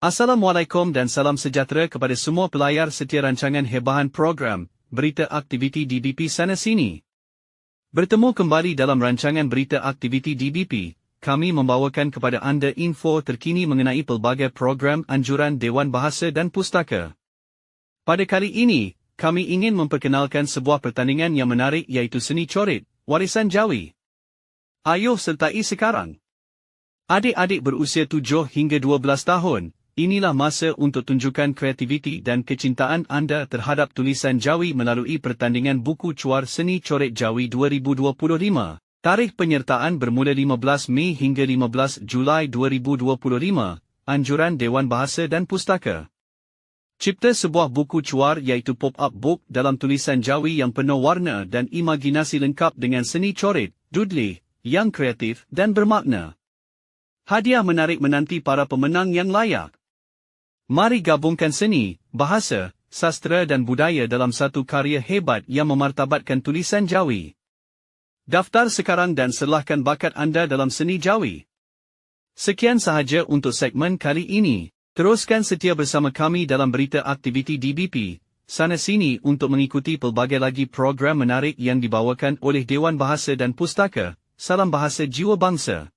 Assalamualaikum dan salam sejahtera kepada semua pelayar setia rancangan hebahan program, Berita Aktiviti DBP Sana Sini. Bertemu kembali dalam rancangan Berita Aktiviti DBP, kami membawakan kepada anda info terkini mengenai pelbagai program anjuran Dewan Bahasa dan Pustaka. Pada kali ini, kami ingin memperkenalkan sebuah pertandingan yang menarik iaitu seni coret, warisan Jawi. Ayuh sertai sekarang. Adik-adik berusia 7 hingga 12 tahun, inilah masa untuk tunjukkan kreativiti dan kecintaan anda terhadap tulisan Jawi melalui pertandingan buku cuar seni coret Jawi 2025. Tarikh penyertaan bermula 15 Mei hingga 15 Julai 2025, anjuran Dewan Bahasa dan Pustaka. Cipta sebuah buku cuar iaitu pop-up book dalam tulisan Jawi yang penuh warna dan imajinasi lengkap dengan seni coret, doodly, yang kreatif dan bermakna. Hadiah menarik menanti para pemenang yang layak. Mari gabungkan seni, bahasa, sastra dan budaya dalam satu karya hebat yang memartabatkan tulisan Jawi. Daftar sekarang dan selahkan bakat anda dalam seni Jawi. Sekian sahaja untuk segmen kali ini. Teruskan setia bersama kami dalam berita aktiviti DBP, sana sini untuk mengikuti pelbagai lagi program menarik yang dibawakan oleh Dewan Bahasa dan Pustaka. Salam Bahasa Jiwa Bangsa.